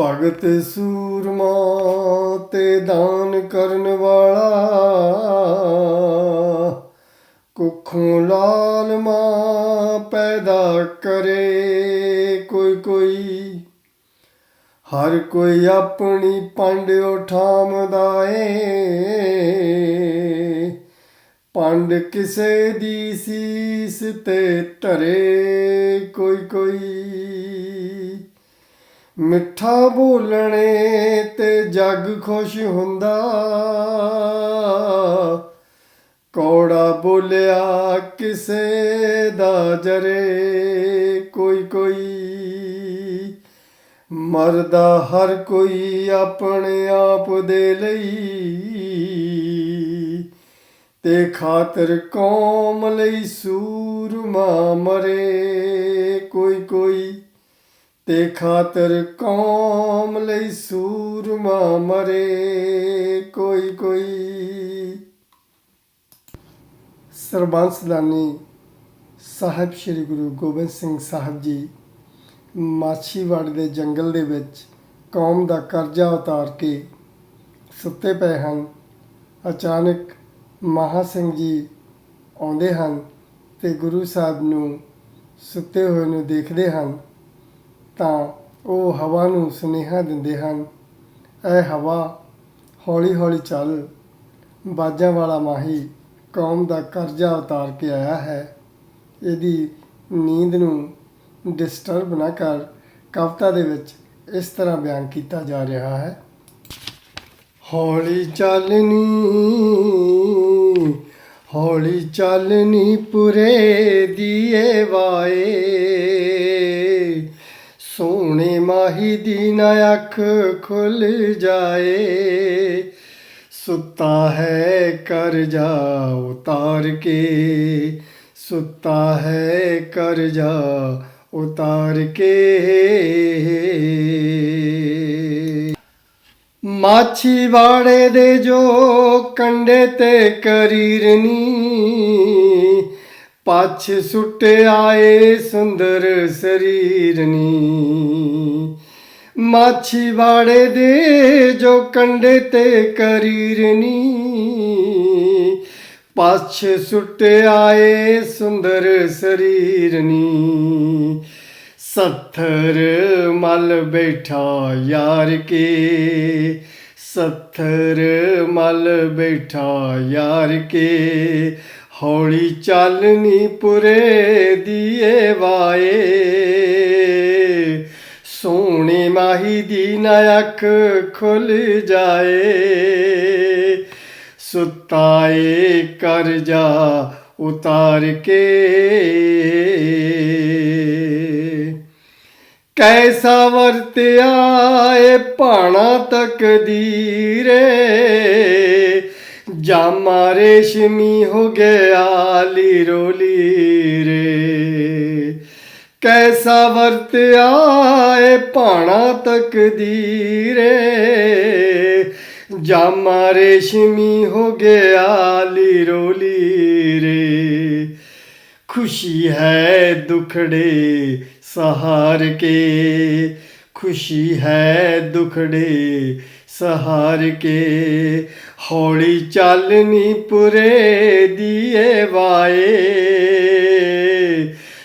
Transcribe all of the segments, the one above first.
ਭਗਤ ਸੂਰਮਾ ਤੇ ਦਾਨ ਕਰਨ ਵਾਲਾ ਕੁੱਖੋਂ ਲਾਲ ਮਾਂ ਪੈਦਾ ਕਰੇ ਕੋਈ ਕੋਈ। ਹਰ ਕੋਈ ਆਪਣੀ ਪੰਡ ਉਠਾਮਦਾ ਏ ਪੰਡ ਕਿਸੇ ਦੀ ਸੀਸ ਤੇ ਧਰੇ ਕੋਈ ਕੋਈ। ਮਿੱਠਾ ਬੋਲਣੇ ਤੇ ਜੱਗ ਖੁਸ਼ ਹੁੰਦਾ। ਕੌੜਾ ਬੋਲਿਆ ਕਿਸੇ ਦਾ ਜਰੇ ਕੋਈ ਕੋਈ। ਮਰਦਾ ਹਰ ਕੋਈ ਆਪਣੇ ਆਪ ਦੇ ਲਈ। ਤੇ ਖਾਤਰ ਕੌਮ ਲਈ ਸੂਰਮਾ ਮਰੇ ਕੋਈ ਕੋਈ। ਤੇ ਖਾਤਰ ਕੌਮ ਲਈ ਸੂਰਮਾ ਮਰੇ ਕੋਈ ਕੋਈ। ਸਰਬੰਸ ਦਾਨੀ ਸਾਹਿਬ ਸ੍ਰੀ ਗੁਰੂ ਗੋਬਿੰਦ ਸਿੰਘ ਸਾਹਿਬ ਜੀ ਮਾਛੀਵਾੜ ਦੇ ਜੰਗਲ ਦੇ ਵਿੱਚ ਕੌਮ ਦਾ ਕਰਜ਼ਾ ਉਤਾਰ ਕੇ ਸੁੱਤੇ ਪਏ ਹਨ। ਅਚਾਨਕ ਮਹਾ ਸਿੰਘ ਜੀ ਆਉਂਦੇ ਹਨ ਤੇ ਗੁਰੂ ਸਾਹਿਬ ਨੂੰ ਸੁੱਤੇ ਹੋਏ ਨੂੰ ਦੇਖਦੇ ਹਨ। ਤਾਂ ਉਹ ਹਵਾ ਨੂੰ ਸੁਨੇਹਾ ਦਿੰਦੇ ਹਨ, ਐ ਹਵਾ, ਹੌਲੀ ਹੌਲੀ ਚੱਲ, ਬਾਜਾਂ ਵਾਲਾ ਮਾਹੀ ਕੌਮ ਦਾ ਕਰਜ਼ਾ ਉਤਾਰ ਕੇ ਆਇਆ ਹੈ, ਇਹਦੀ ਨੀਂਦ ਨੂੰ ਡਿਸਟਰਬ ਨਾ ਕਰ, ਕਵਿਤਾ ਦੇ ਵਿੱਚ ਇਸ ਤਰ੍ਹਾਂ ਬਿਆਨ ਕੀਤਾ ਜਾ ਰਿਹਾ ਹੈ, ਹੌਲੀ ਚੱਲਨੀ ਹੌਲੀ ਚੱਲਨੀ ਪੁਰੇ ਦੀਏ ਵਾਏ ਮਾਹੀ ਦੀ ਨਾ ਅੱਖ ਖੁੱਲ ਜਾਏ। ਸੁੱਤਾ ਹੈ ਕਰ ਜਾ ਉਤਾਰ ਕੇ। ਸੁੱਤਾ ਹੈ ਕਰ ਜਾ ਉਤਾਰ ਕੇ। ਮਾਛੀ ਵਾੜੇ ਦੇ ਜੋ ਕੰਡੇ ਤੇ ਕਰੀਰਨੀ। ਪਛ ਸੁੱਟ ਆਏ ਸੁੰਦਰ ਸਰੀਰਨੀ ਮਾਛੀ ਵਾੜੇ ਦੇ ਜੋ ਕੰਡੇ ਤੇ ਕਰੀਰਨੀ ਪਛ ਸੁੱਟ ਆਏ ਸੁੰਦਰ ਸਰੀਰਨੀ ਸੱਥਰ ਮਲ ਬੈਠਾ ਯਾਰ ਕੇ। ਸੱਥਰ ਮਲ ਬੈਠਾ ਯਾਰ ਕੇ। ਹੌਲੀ ਚੱਲਨੀ ਪੁਰੇ ਦੀਏ ਵਾਏ। ਸੋਹਣੇ ਮਾਹੀ ਦੀ ਨਾ ਅੱਖ ਖੁੱਲ ਜਾਏ। ਸੁਤਾਏ ਕਰਜਾ ਉਤਾਰ ਕੇ। ਕੈਸਾ ਵਰਤਿਆ ਏ ਭਾਣਾ ਤਕਦੀਰੇ। ਜਾਮਾ ਰੇਸ਼ਮੀ ਹੋ ਗਿਆ ਲੀਰੋ ਲੀਰੇ ਕੈਸਾ ਵਰਤਿਆ ਏ ਭਾਣਾ ਤਕਦੀਰੇ ਜਾਮਾ ਰੇਸ਼ਮੀ ਹੋ ਗਿਆ ਲੀਰੋ ਲੀਰੇ ਖੁਸ਼ੀ ਹੈ ਦੁਖੜੇ ਸਹਾਰ ਕੇ। ਖੁਸ਼ੀ ਹੈ ਦੁਖੜੇ ਸਹਾਰ ਕੇ ਹੌਲੀ ਚੱਲਨੀ ਪੁਰੇ ਦੀਏ ਵਾਏ।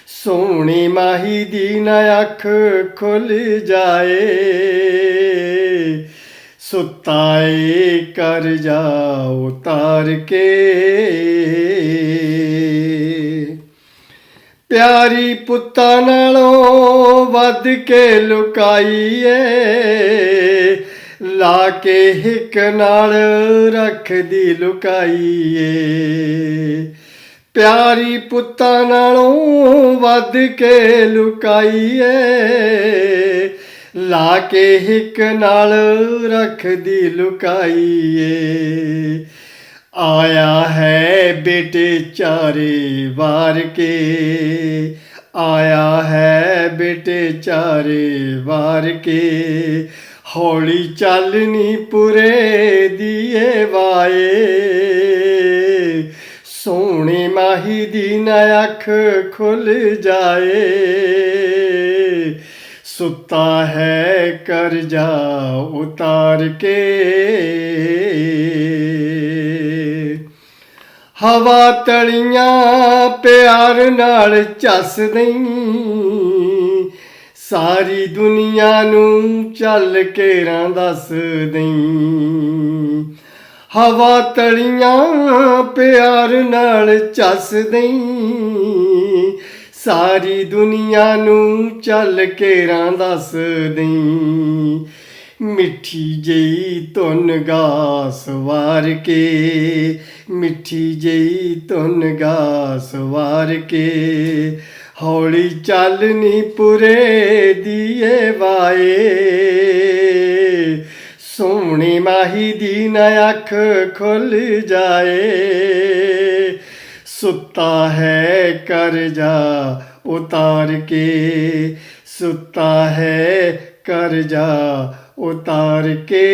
ਸੋਹਣੀ ਮਾਹੀ ਦੀ ਨਾ ਅੱਖ ਖੁੱਲ ਜਾਏ। ਸੁਤਾਏ ਕਰ ਜਾ ਉਤਾਰ ਕੇ ਪਿਆਰੀ ਪੁੱਤਾਂ ਨਾਲੋਂ ਵੱਧ ਕੇ ਲੁਕਾਈਏ। ਲਾ ਕੇ ਹਿੱਕ ਨਾਲ ਰੱਖਦੀ ਲੁਕਾਈਏ। ਪਿਆਰੀ ਪੁੱਤਾਂ ਨਾਲੋਂ ਵੱਧ ਕੇ ਲੁਕਾਈਏ। ਲਾ ਕੇ ਹਿੱਕ ਨਾਲ ਰੱਖਦੀ ਲੁਕਾਈਏ। ਆਇਆ ਹੈ ਬੇਟੇ ਚਾਰੇ ਵਾਰ ਕੇ। ਆਇਆ ਹੈ ਬੇਟੇ ਚਾਰੇ ਵਾਰ ਕੇ। ਹੌਲੀ ਚੱਲਨੀ ਪੁਰੇ ਦੀਏ ਵਾਏ। ਸੋਹਣੇ ਮਾਹੀ ਦੀ ਨਾ ਅੱਖ ਖੁੱਲ ਜਾਏ। ਸੁੱਤਾ ਹੈ ਕਰਜ਼ਾ ਉਤਾਰ ਕੇ। ਹਵਾ ਤਲੀਆਂ ਪਿਆਰ ਨਾਲ ਚੱਸ ਦਈ। ਸਾਰੀ ਦੁਨੀਆ ਨੂੰ ਚੱਲ ਕੇ ਰਾਂ ਦੱਸ ਦਈ। ਹਵਾ ਤਲੀਆਂ ਪਿਆਰ ਨਾਲ ਚੱਸ ਦਈ। ਸਾਰੀ ਦੁਨੀਆ ਨੂੰ ਚੱਲ ਕੇ ਰਾਂ ਦੱਸ ਦਈ। ਮਿੱਠੀ ਜਈ ਧੁਨ ਗਾ ਸਵਾਰ ਕੇ, ਮਿੱਠੀ ਜਈ ਧੁਨ ਗਾ ਸਵਾਰ ਕੇ। ਹੌਲੀ ਚੱਲਨੀ ਪੁਰੇ ਦੀਏ ਵਾਏ। ਸੋਹਣੀ ਮਾਹੀ ਦੀ ਨਾ ਅੱਖ ਖੁੱਲ ਜਾਏ। ਸੁੱਤਾ ਹੈ ਕਰ ਜਾ ਉਤਾਰ ਕੇ। ਸੁੱਤਾ ਹੈ ਕਰ ਜਾ ਉਤਾਰ ਕੇ।